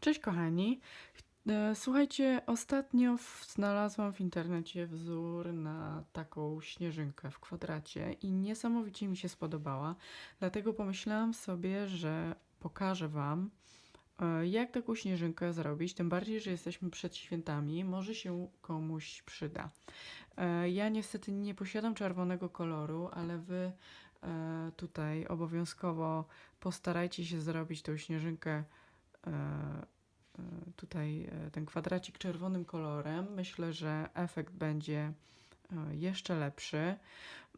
Cześć kochani. E, Słuchajcie, ostatnio znalazłam w internecie wzór na taką śnieżynkę w kwadracie i niesamowicie mi się spodobała. Dlatego pomyślałam sobie, że pokażę Wam, e, jak taką śnieżynkę zrobić. Tym bardziej, że jesteśmy przed świętami, może się komuś przyda. E, Ja niestety nie posiadam czerwonego koloru, ale Wy tutaj obowiązkowo postarajcie się zrobić tą śnieżynkę tutaj e, ten kwadracik czerwonym kolorem. Myślę, że efekt będzie e, jeszcze lepszy.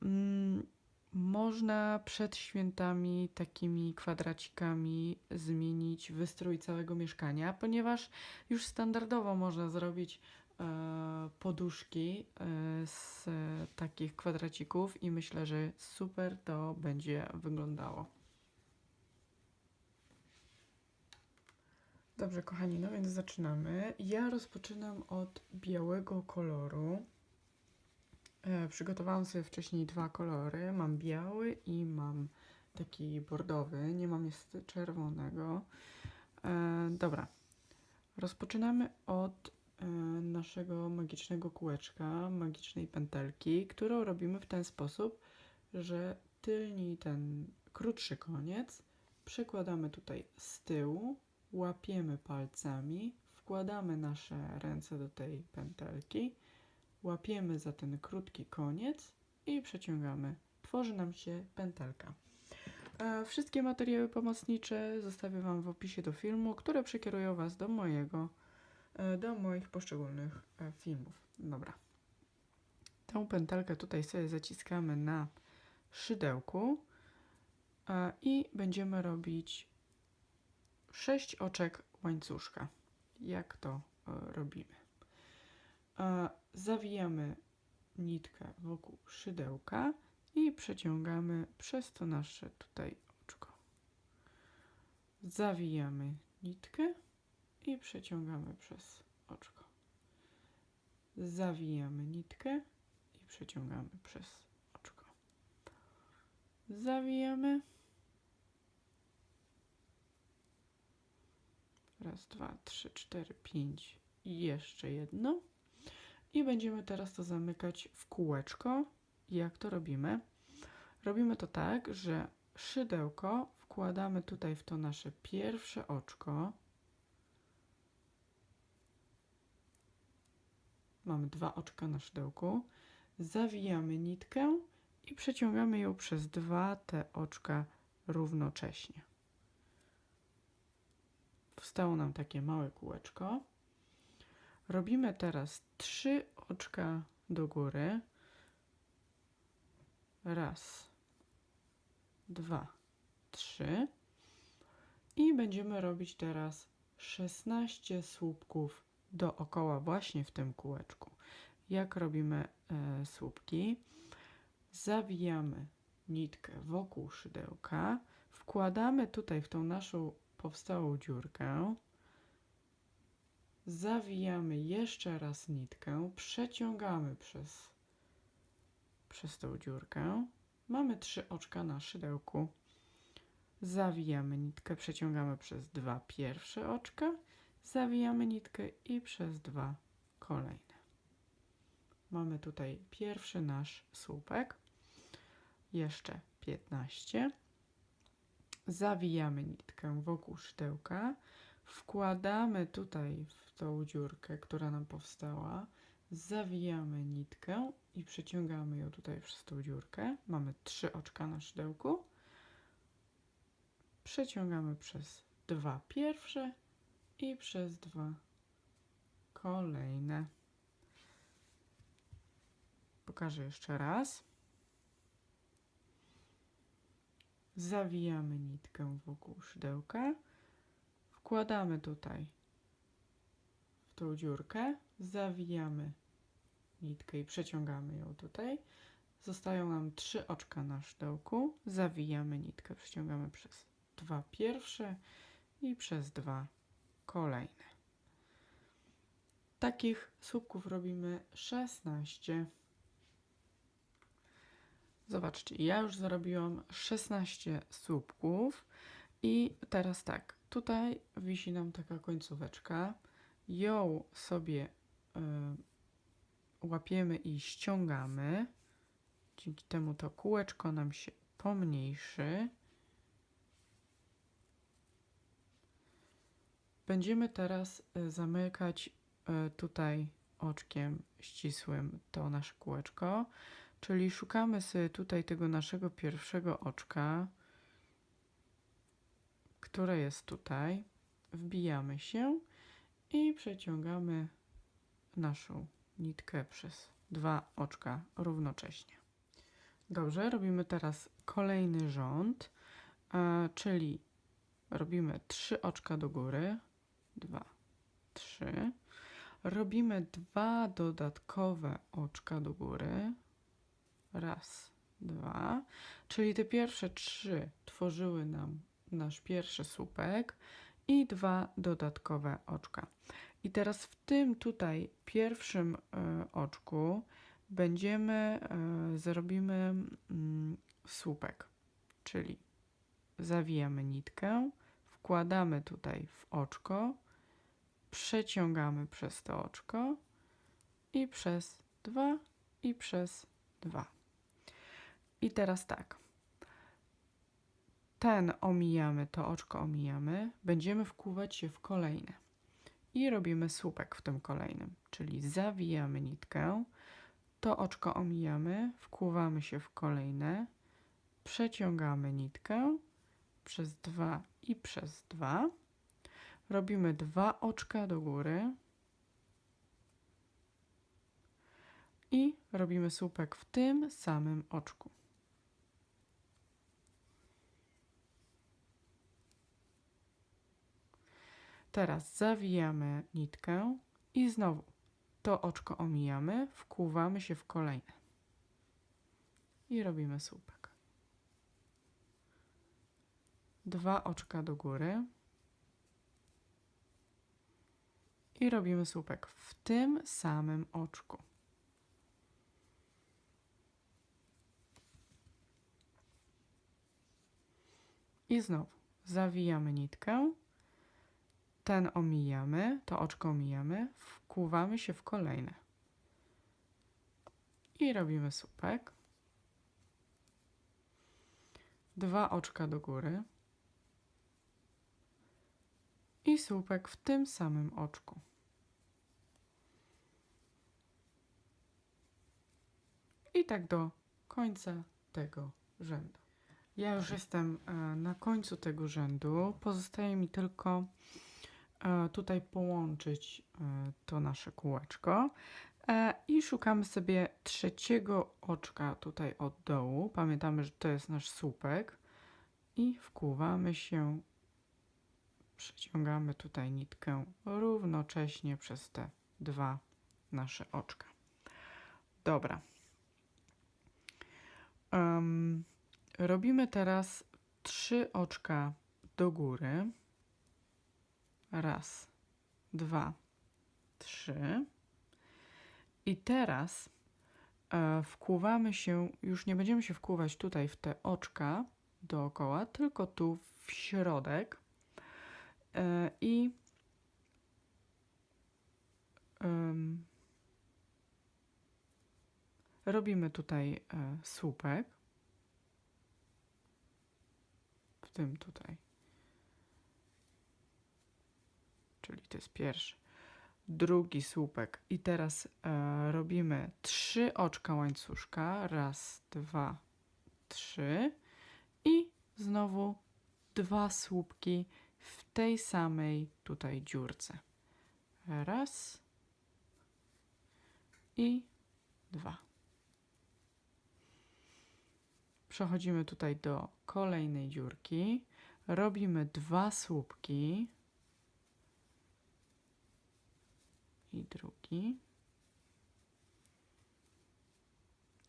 Mm, Można przed świętami takimi kwadracikami zmienić wystrój całego mieszkania, ponieważ już standardowo można zrobić e, poduszki e, z e, takich kwadracików i myślę, że super to będzie wyglądało. Dobrze, kochani, no więc zaczynamy. Ja rozpoczynam od białego koloru. E, przygotowałam sobie wcześniej dwa kolory. Mam biały i mam taki bordowy. Nie mam niestety czerwonego. E, dobra. Rozpoczynamy od e, naszego magicznego kółeczka, magicznej pętelki, którą robimy w ten sposób, że tylni ten krótszy koniec przekładamy tutaj z tyłu łapiemy palcami, wkładamy nasze ręce do tej pętelki, łapiemy za ten krótki koniec i przeciągamy. Tworzy nam się pętelka. E, Wszystkie materiały pomocnicze zostawię Wam w opisie do filmu, które przekierują Was do mojego, e, do moich poszczególnych e, filmów. Dobra. Tą pętelkę tutaj sobie zaciskamy na szydełku i będziemy robić sześć oczek łańcuszka. Jak to e, robimy? E, zawijamy nitkę wokół szydełka i przeciągamy przez to nasze tutaj oczko. Zawijamy nitkę i przeciągamy przez oczko. Zawijamy nitkę i przeciągamy przez oczko. Zawijamy. Raz, dwa, trzy, cztery, pięć i jeszcze jedno. I będziemy teraz to zamykać w kółeczko. Jak to robimy? Robimy to tak, że szydełko wkładamy tutaj w to nasze pierwsze oczko. Mamy dwa oczka na szydełku. Zawijamy nitkę i przeciągamy ją przez dwa te oczka równocześnie. Wstało nam takie małe kółeczko. Robimy teraz trzy oczka do góry. Raz, dwa, trzy. I będziemy robić teraz 16 słupków dookoła właśnie w tym kółeczku. Jak robimy e, słupki? Zawijamy nitkę wokół szydełka, wkładamy tutaj w tą naszą powstałą dziurkę. Zawijamy jeszcze raz nitkę, przeciągamy przez, przez tą dziurkę. Mamy trzy oczka na szydełku. Zawijamy nitkę, przeciągamy przez dwa pierwsze oczka. Zawijamy nitkę i przez dwa kolejne. Mamy tutaj pierwszy nasz słupek. Jeszcze 15 zawijamy nitkę wokół szydełka, wkładamy tutaj w tą dziurkę, która nam powstała, zawijamy nitkę i przeciągamy ją tutaj przez tą dziurkę. Mamy trzy oczka na szydełku. Przeciągamy przez dwa pierwsze i przez dwa kolejne. Pokażę jeszcze raz. Zawijamy nitkę wokół szydełka, wkładamy tutaj w tą dziurkę, zawijamy nitkę i przeciągamy ją tutaj. Zostają nam trzy oczka na szydełku, zawijamy nitkę, przeciągamy przez dwa pierwsze i przez dwa kolejne. Takich słupków robimy 16. Zobaczcie, ja już zrobiłam 16 słupków i teraz tak, tutaj wisi nam taka końcóweczka. Ją sobie y, łapiemy i ściągamy. Dzięki temu to kółeczko nam się pomniejszy. Będziemy teraz y, zamykać y, tutaj oczkiem ścisłym to nasze kółeczko, czyli szukamy sobie tutaj tego naszego pierwszego oczka, które jest tutaj. Wbijamy się i przeciągamy naszą nitkę przez dwa oczka równocześnie. Dobrze, robimy teraz kolejny rząd, czyli robimy trzy oczka do góry, dwa, trzy. Robimy dwa dodatkowe oczka do góry, raz, dwa, czyli te pierwsze trzy tworzyły nam nasz pierwszy słupek i dwa dodatkowe oczka. I teraz w tym tutaj pierwszym y, oczku będziemy, y, zrobimy y, słupek, czyli zawijamy nitkę, wkładamy tutaj w oczko, przeciągamy przez to oczko i przez dwa i przez dwa. I teraz tak. Ten omijamy, to oczko omijamy, będziemy wkuwać się w kolejne. I robimy słupek w tym kolejnym, czyli zawijamy nitkę, to oczko omijamy, wkuwamy się w kolejne, przeciągamy nitkę przez dwa i przez dwa robimy dwa oczka do góry i robimy słupek w tym samym oczku. Teraz zawijamy nitkę i znowu to oczko omijamy, wkłuwamy się w kolejne i robimy słupek. Dwa oczka do góry. i robimy słupek w tym samym oczku. I znowu zawijamy nitkę, ten omijamy, to oczko omijamy, wkuwamy się w kolejne. I robimy słupek. Dwa oczka do góry. I słupek w tym samym oczku. I tak do końca tego rzędu. Ja już jestem e, na końcu tego rzędu. Pozostaje mi tylko tutaj połączyć e, to nasze kółeczko. I szukamy sobie trzeciego oczka tutaj od dołu. Pamiętamy, że to jest nasz słupek. I wkuwamy się, przeciągamy tutaj nitkę równocześnie przez te dwa nasze oczka. Dobra. Um, robimy teraz trzy oczka do góry. Raz, dwa, trzy. I teraz e, wkłuwamy się, już nie będziemy się wkłuwać tutaj w te oczka dookoła, tylko tu w środek. E, I Robimy tutaj e, słupek. W tym tutaj. Czyli to jest pierwszy. Drugi słupek. I teraz e, robimy trzy oczka łańcuszka. Raz, dwa, trzy. I znowu dwa słupki w tej samej tutaj dziurce. Raz i dwa. Przechodzimy tutaj do kolejnej dziurki. Robimy dwa słupki. I drugi.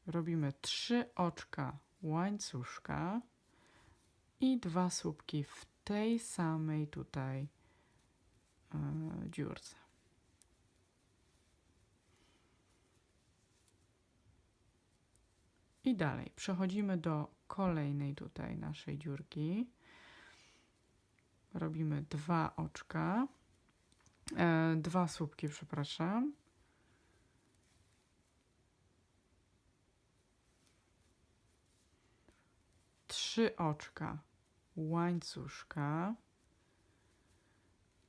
Robimy trzy oczka łańcuszka i dwa słupki w tej samej tutaj yy, dziurce. I dalej przechodzimy do kolejnej tutaj naszej dziurki. robimy dwa oczka, e, dwa słupki, przepraszam. Trzy oczka łańcuszka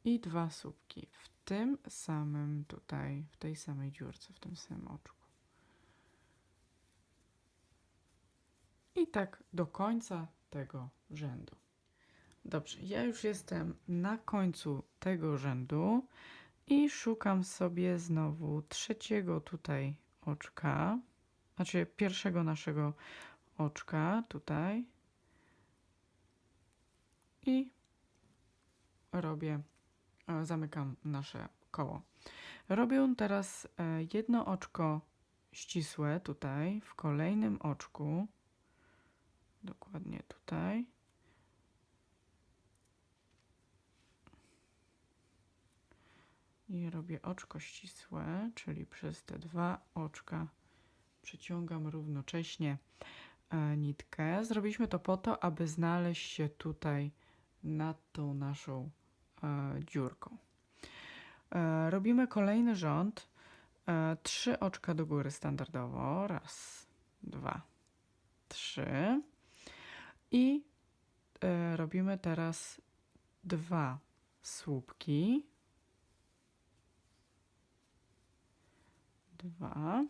i dwa słupki w tym samym tutaj, w tej samej dziurce, w tym samym oczku. I tak do końca tego rzędu. Dobrze, ja już jestem na końcu tego rzędu i szukam sobie znowu trzeciego tutaj oczka, znaczy pierwszego naszego oczka tutaj i robię, e, zamykam nasze koło. Robię teraz e, jedno oczko ścisłe tutaj w kolejnym oczku, dokładnie tutaj. I robię oczko ścisłe, czyli przez te dwa oczka przeciągam równocześnie e, nitkę. Zrobiliśmy to po to, aby znaleźć się tutaj nad tą naszą e, dziurką. E, robimy kolejny rząd. Trzy oczka do góry standardowo. Raz, dwa, trzy. I robimy teraz dwa słupki. Dwa.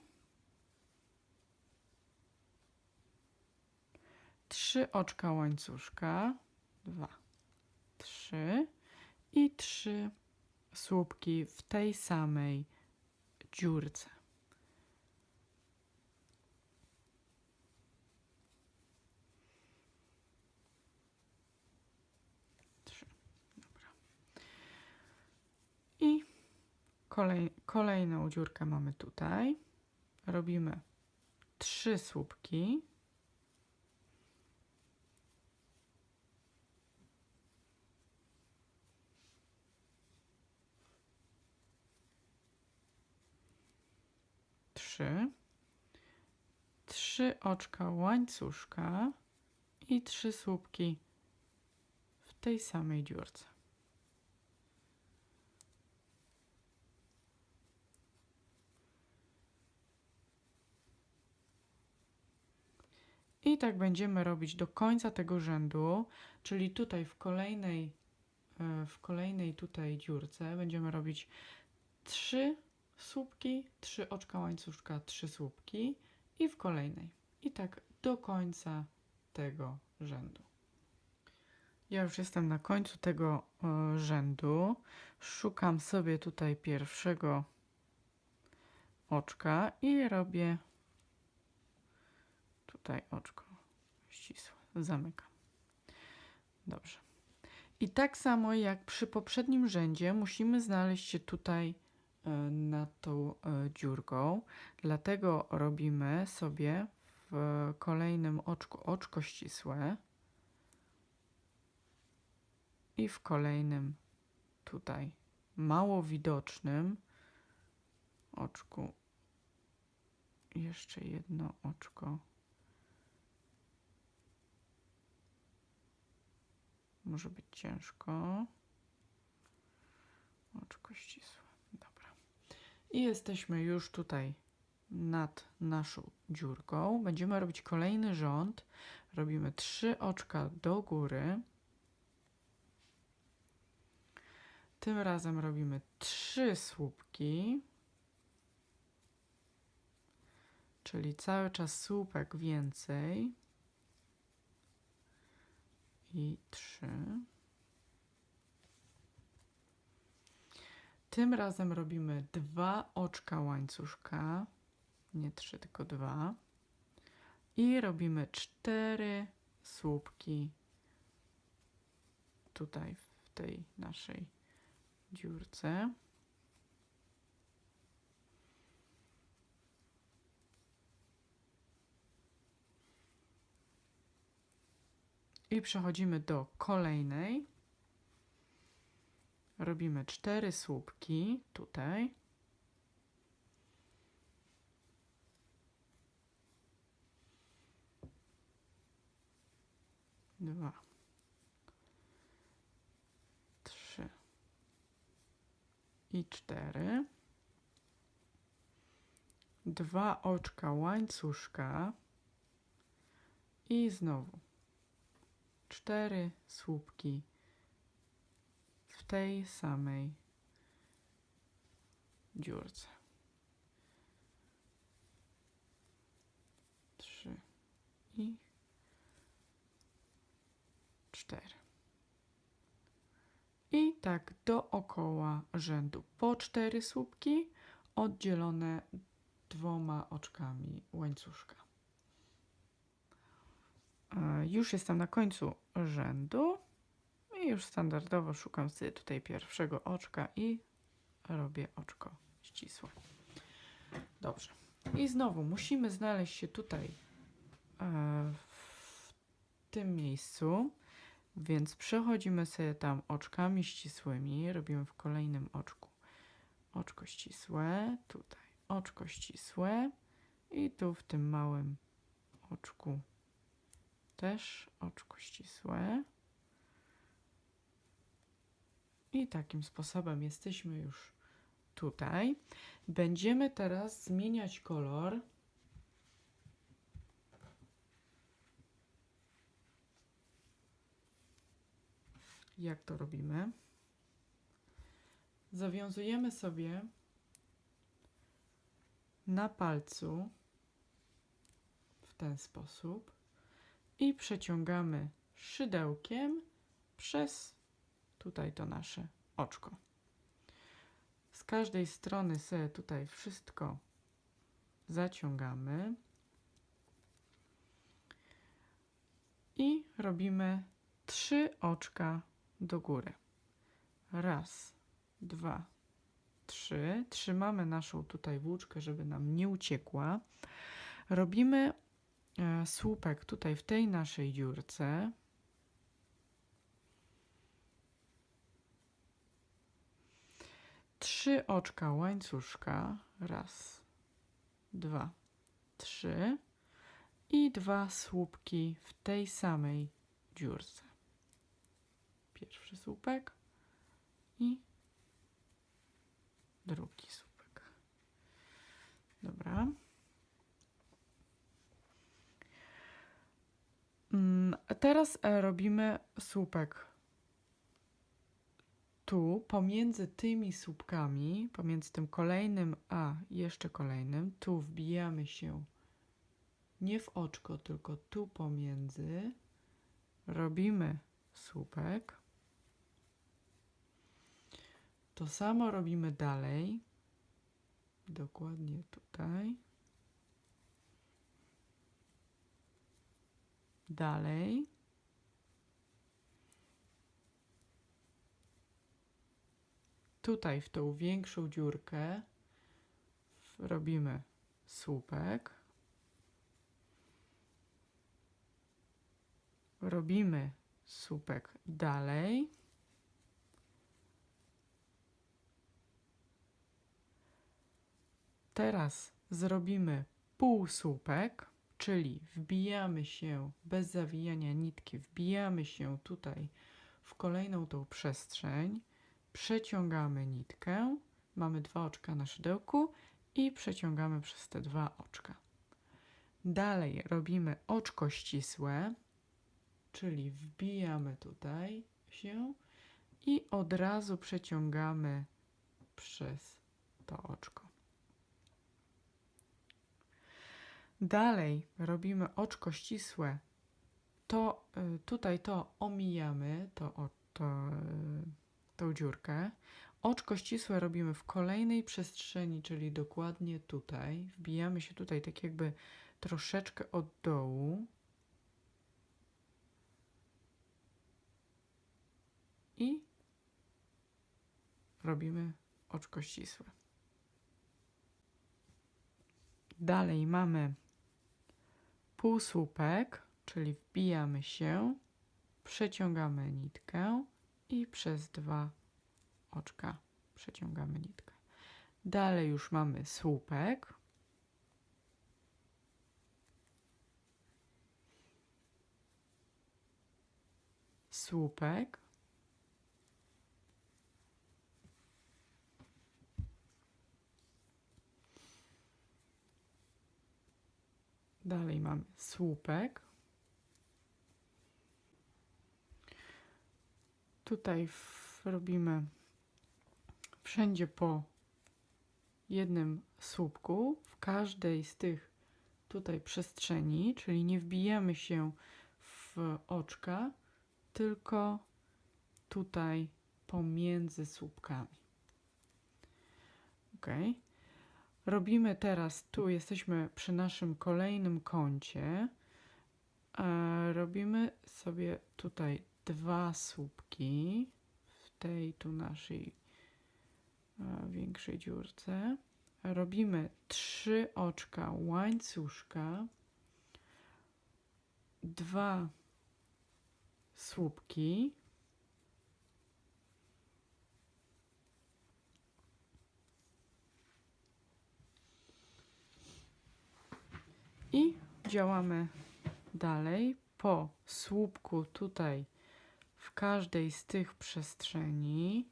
Trzy oczka łańcuszka. Dwa trzy i trzy słupki w tej samej dziurce. Trzy. Dobra. I kolej, kolejną dziurkę mamy tutaj. Robimy trzy słupki. trzy, trzy oczka łańcuszka i trzy słupki w tej samej dziurce. I tak będziemy robić do końca tego rzędu, czyli tutaj w kolejnej, e, w kolejnej tutaj dziurce będziemy robić trzy słupki, trzy oczka łańcuszka, trzy słupki i w kolejnej. I tak do końca tego rzędu. Ja już jestem na końcu tego e, rzędu. Szukam sobie tutaj pierwszego oczka i robię tutaj oczko ścisłe. Zamykam. Dobrze. I tak samo jak przy poprzednim rzędzie musimy znaleźć się tutaj E, nad tą e, dziurką. Dlatego robimy sobie w kolejnym oczku oczko ścisłe i w kolejnym tutaj mało widocznym oczku jeszcze jedno oczko. Może być ciężko. Oczko ścisłe. I jesteśmy już tutaj nad naszą dziurką. Będziemy robić kolejny rząd. Robimy trzy oczka do góry. Tym razem robimy trzy słupki. Czyli cały czas słupek więcej. I trzy. Tym razem robimy dwa oczka łańcuszka, nie trzy, tylko dwa. I robimy cztery słupki tutaj w tej naszej dziurce. I przechodzimy do kolejnej robimy cztery słupki tutaj. Dwa. i cztery. Dwa oczka łańcuszka i znowu cztery słupki w tej samej dziurce. Trzy i cztery. I tak dookoła rzędu po cztery słupki oddzielone dwoma oczkami łańcuszka. E, Już jestem na końcu rzędu i już standardowo szukam sobie tutaj pierwszego oczka i robię oczko ścisłe. Dobrze. I znowu musimy znaleźć się tutaj e, w tym miejscu, więc przechodzimy sobie tam oczkami ścisłymi, robimy w kolejnym oczku oczko ścisłe, tutaj oczko ścisłe i tu w tym małym oczku też oczko ścisłe. I takim sposobem jesteśmy już tutaj. Będziemy teraz zmieniać kolor. Jak to robimy? Zawiązujemy sobie na palcu w ten sposób i przeciągamy szydełkiem przez tutaj to nasze oczko. Z każdej strony sobie tutaj wszystko zaciągamy i robimy trzy oczka do góry. Raz, dwa, trzy. Trzymamy naszą tutaj włóczkę, żeby nam nie uciekła. Robimy słupek tutaj w tej naszej dziurce. Trzy oczka łańcuszka. Raz, dwa, trzy. I dwa słupki w tej samej dziurce. Pierwszy słupek i drugi słupek. Dobra. Mm, a Teraz e, robimy słupek tu, pomiędzy tymi słupkami, pomiędzy tym kolejnym a jeszcze kolejnym, tu wbijamy się nie w oczko, tylko tu pomiędzy. Robimy słupek. To samo robimy dalej. Dokładnie tutaj. Dalej. Tutaj w tą większą dziurkę robimy słupek. Robimy słupek dalej. Teraz zrobimy półsłupek, czyli wbijamy się bez zawijania nitki, wbijamy się tutaj w kolejną tą przestrzeń, przeciągamy nitkę, mamy dwa oczka na szydełku i przeciągamy przez te dwa oczka. Dalej robimy oczko ścisłe, czyli wbijamy tutaj się i od razu przeciągamy przez to oczko. Dalej robimy oczko ścisłe. To y, tutaj to omijamy, to, o, to, y, tą dziurkę. Oczko ścisłe robimy w kolejnej przestrzeni, czyli dokładnie tutaj. Wbijamy się tutaj tak jakby troszeczkę od dołu. I robimy oczko ścisłe. Dalej mamy półsłupek, czyli wbijamy się, przeciągamy nitkę i przez dwa oczka przeciągamy nitkę. Dalej już mamy słupek. Słupek. Dalej mamy słupek. Tutaj robimy wszędzie po jednym słupku, w każdej z tych tutaj przestrzeni, czyli nie wbijamy się w oczka, tylko tutaj pomiędzy słupkami. Ok. Robimy teraz, tu jesteśmy przy naszym kolejnym kącie. Robimy sobie tutaj dwa słupki w tej tu naszej e, większej dziurce. Robimy trzy oczka łańcuszka, dwa słupki. I działamy dalej. Po słupku tutaj w każdej z tych przestrzeni,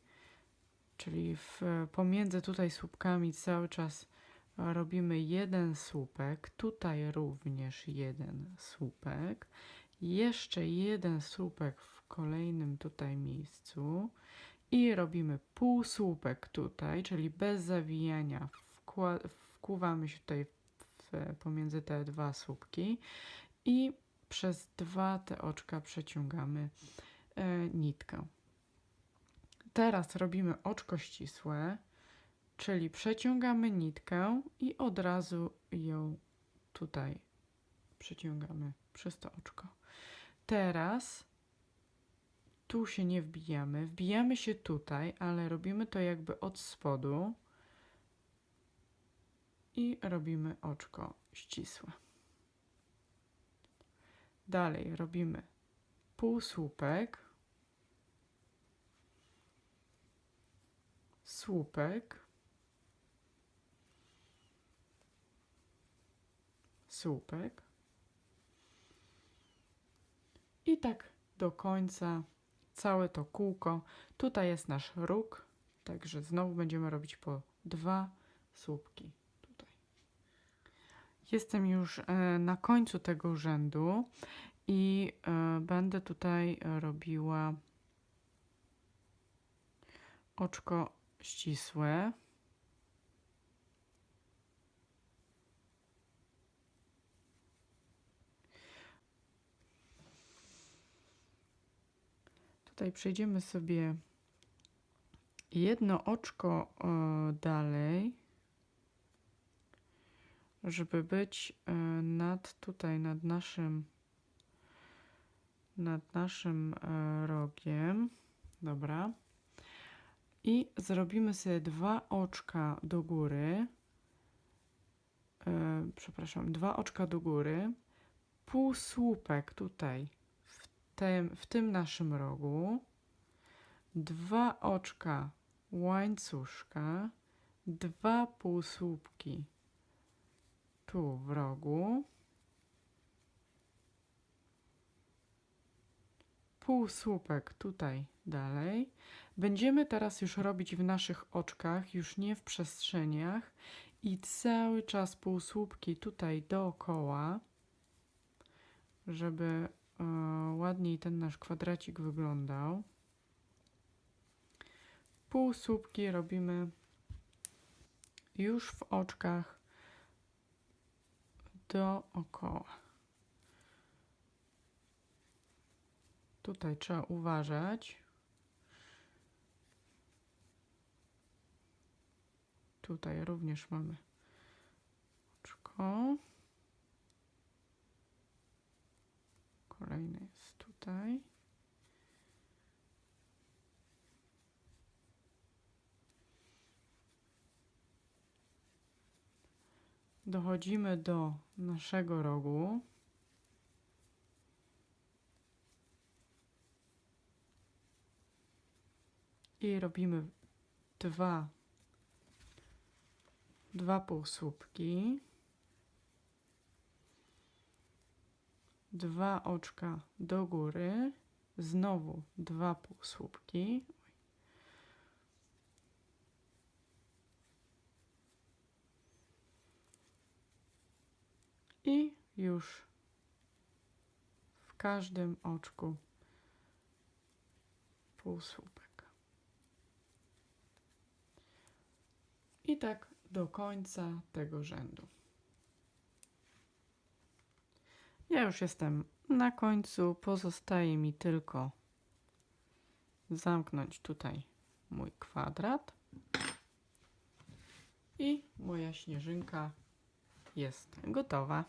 czyli w, pomiędzy tutaj słupkami cały czas robimy jeden słupek, tutaj również jeden słupek, jeszcze jeden słupek w kolejnym tutaj miejscu i robimy półsłupek tutaj, czyli bez zawijania. Wkła- wkuwamy się tutaj w, pomiędzy te dwa słupki i przez dwa te oczka przeciągamy e, nitkę. Teraz robimy oczko ścisłe, czyli przeciągamy nitkę i od razu ją tutaj przeciągamy przez to oczko. Teraz tu się nie wbijamy, wbijamy się tutaj, ale robimy to jakby od spodu i robimy oczko ścisłe. Dalej robimy półsłupek, słupek, słupek i tak do końca całe to kółko. Tutaj jest nasz róg, także znowu będziemy robić po dwa słupki. Jestem już e, na końcu tego rzędu i e, będę tutaj robiła oczko ścisłe. Tutaj przejdziemy sobie jedno oczko e, dalej, żeby być e, nad tutaj, nad naszym nad naszym e, rogiem. Dobra. I zrobimy sobie dwa oczka do góry. E, przepraszam, dwa oczka do góry. Półsłupek tutaj w tym, w tym naszym rogu. Dwa oczka łańcuszka. Dwa półsłupki tu w rogu. półsłupek tutaj dalej. Będziemy teraz już robić w naszych oczkach, już nie w przestrzeniach i cały czas półsłupki tutaj dookoła, żeby e, ładniej ten nasz kwadracik wyglądał. Półsłupki robimy już w oczkach dookoła. Tutaj trzeba uważać. Tutaj również mamy oczko. Kolejne jest tutaj. Dochodzimy do naszego rogu. i robimy dwa, dwa półsłupki, dwa oczka do góry, znowu dwa półsłupki. I już w każdym oczku półsłupek. I tak do końca tego rzędu. Ja już jestem na końcu. Pozostaje mi tylko zamknąć tutaj mój kwadrat. I moja śnieżynka jest gotowa.